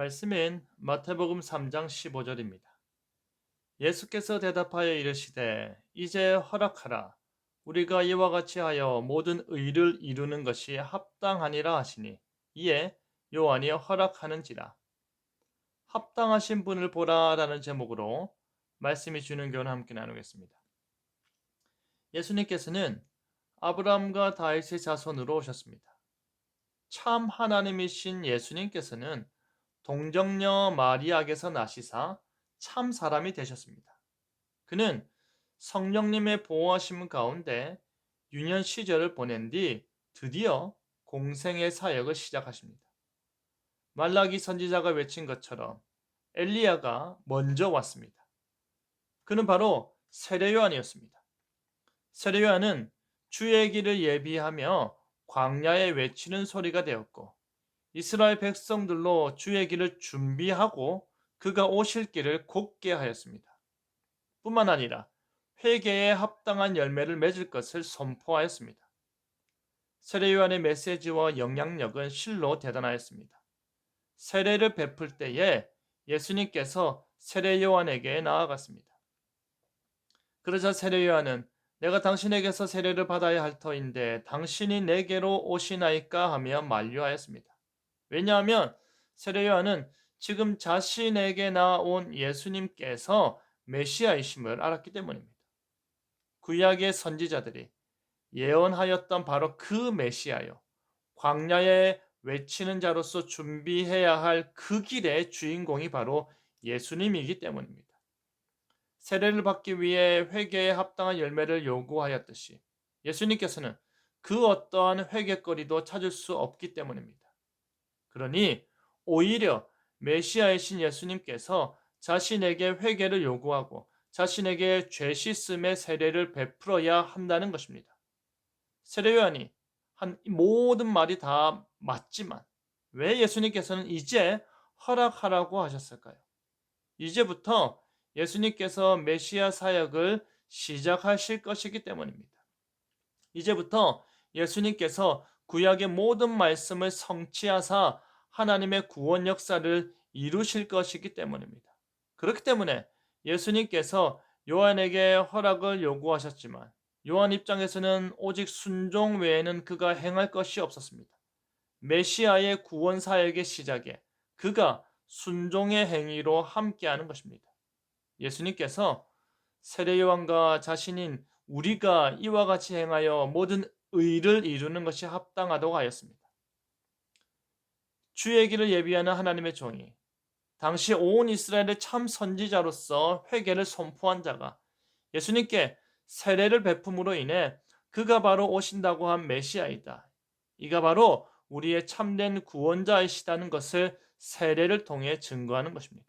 말씀인 마태복음 3장 15절입니다. 예수께서 대답하여 이르시되 이제 허락하라 우리가 이와 같이 하여 모든 의를 이루는 것이 합당하니라 하시니 이에 요한이 허락하는지라 합당하신 분을 보라라는 제목으로 말씀이 주는 교훈을 함께 나누겠습니다. 예수님께서는 아브라함과 다윗의 자손으로 오셨습니다. 참 하나님이신 예수님께서는 동정녀 마리아에게서 나시사 참 사람이 되셨습니다. 그는 성령님의 보호하심 가운데 유년 시절을 보낸 뒤 드디어 공생의 사역을 시작하십니다. 말라기 선지자가 외친 것처럼 엘리야가 먼저 왔습니다. 그는 바로 세례 요한이었습니다. 세례 요한은 주의 길을 예비하며 광야에 외치는 소리가 되었고 이스라엘 백성들로 주의 길을 준비하고 그가 오실 길을 곱게 하였습니다. 뿐만 아니라 회개에 합당한 열매를 맺을 것을 선포하였습니다. 세례 요한의 메시지와 영향력은 실로 대단하였습니다. 세례를 베풀 때에 예수님께서 세례 요한에게 나아갔습니다. 그러자 세례 요한은 내가 당신에게서 세례를 받아야 할 터인데 당신이 내게로 오시나이까 하며 만류하였습니다. 왜냐하면 세례 요한은 지금 자신에게 나온 예수님께서 메시아이심을 알았기 때문입니다. 구약의 선지자들이 예언하였던 바로 그 메시아요. 광야에 외치는 자로서 준비해야 할 그 길의 주인공이 바로 예수님이기 때문입니다. 세례를 받기 위해 회개에 합당한 열매를 요구하였듯이 예수님께서는 그 어떠한 회개거리도 찾을 수 없기 때문입니다. 그러니 오히려 메시아이신 예수님께서 자신에게 회개를 요구하고 자신에게 죄 씻음의 세례를 베풀어야 한다는 것입니다. 세례 요한이 한 모든 말이 다 맞지만 왜 예수님께서는 이제 허락하라고 하셨을까요? 이제부터 예수님께서 메시아 사역을 시작하실 것이기 때문입니다. 이제부터 예수님께서 구약의 모든 말씀을 성취하사 하나님의 구원 역사를 이루실 것이기 때문입니다. 그렇기 때문에 예수님께서 요한에게 허락을 요구하셨지만 요한 입장에서는 오직 순종 외에는 그가 행할 것이 없었습니다. 메시아의 구원 사역의 시작에 그가 순종의 행위로 함께하는 것입니다. 예수님께서 세례 요한과 자신인 우리가 이와 같이 행하여 모든 의를 이루는 것이 합당하다고 하였습니다. 주의 길을 예비하는 하나님의 종이 당시 온 이스라엘의 참 선지자로서 회개를 선포한 자가 예수님께 세례를 베품으로 인해 그가 바로 오신다고 한 메시아이다. 이가 바로 우리의 참된 구원자이시다는 것을 세례를 통해 증거하는 것입니다.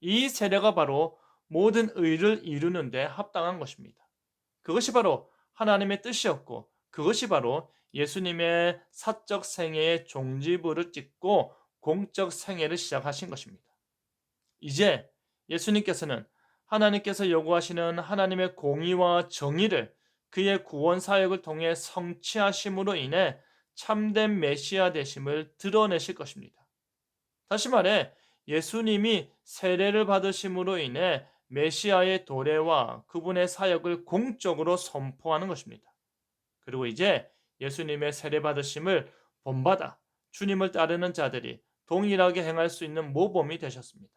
이 세례가 바로 모든 의를 이루는데 합당한 것입니다. 그것이 바로 하나님의 뜻이었고 그것이 바로 예수님의 사적 생애의 종지부를 찍고 공적 생애를 시작하신 것입니다. 이제 예수님께서는 하나님께서 요구하시는 하나님의 공의와 정의를 그의 구원 사역을 통해 성취하심으로 인해 참된 메시아 되심을 드러내실 것입니다. 다시 말해 예수님이 세례를 받으심으로 인해 메시아의 도래와 그분의 사역을 공적으로 선포하는 것입니다. 그리고 이제 예수님의 세례받으심을 본받아 주님을 따르는 자들이 동일하게 행할 수 있는 모범이 되셨습니다.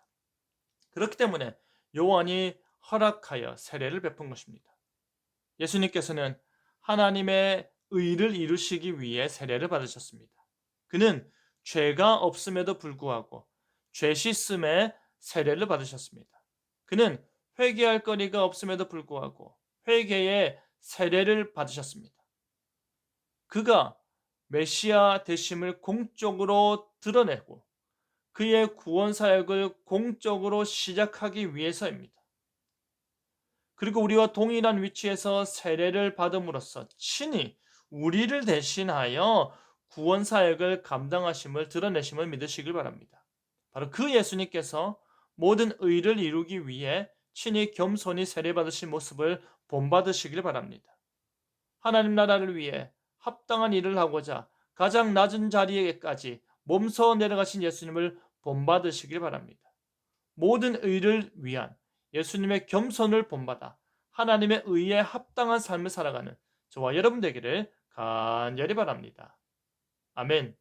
그렇기 때문에 요한이 허락하여 세례를 베푼 것입니다. 예수님께서는 하나님의 의를 이루시기 위해 세례를 받으셨습니다. 그는 죄가 없음에도 불구하고 죄 씻음의 세례를 받으셨습니다. 그는 회개할 거리가 없음에도 불구하고 회개의 세례를 받으셨습니다. 그가 메시아 되심을 공적으로 드러내고 그의 구원 사역을 공적으로 시작하기 위해서입니다. 그리고 우리와 동일한 위치에서 세례를 받음으로써 친히 우리를 대신하여 구원 사역을 감당하심을 드러내심을 믿으시길 바랍니다. 바로 그 예수님께서 모든 의를 이루기 위해 친히 겸손히 세례받으신 모습을 본받으시길 바랍니다. 하나님 나라를 위해 합당한 일을 하고자 가장 낮은 자리에까지 몸서 내려가신 예수님을 본받으시길 바랍니다. 모든 의를 위한 예수님의 겸손을 본받아 하나님의 의에 합당한 삶을 살아가는 저와 여러분 되기를 간절히 바랍니다. 아멘.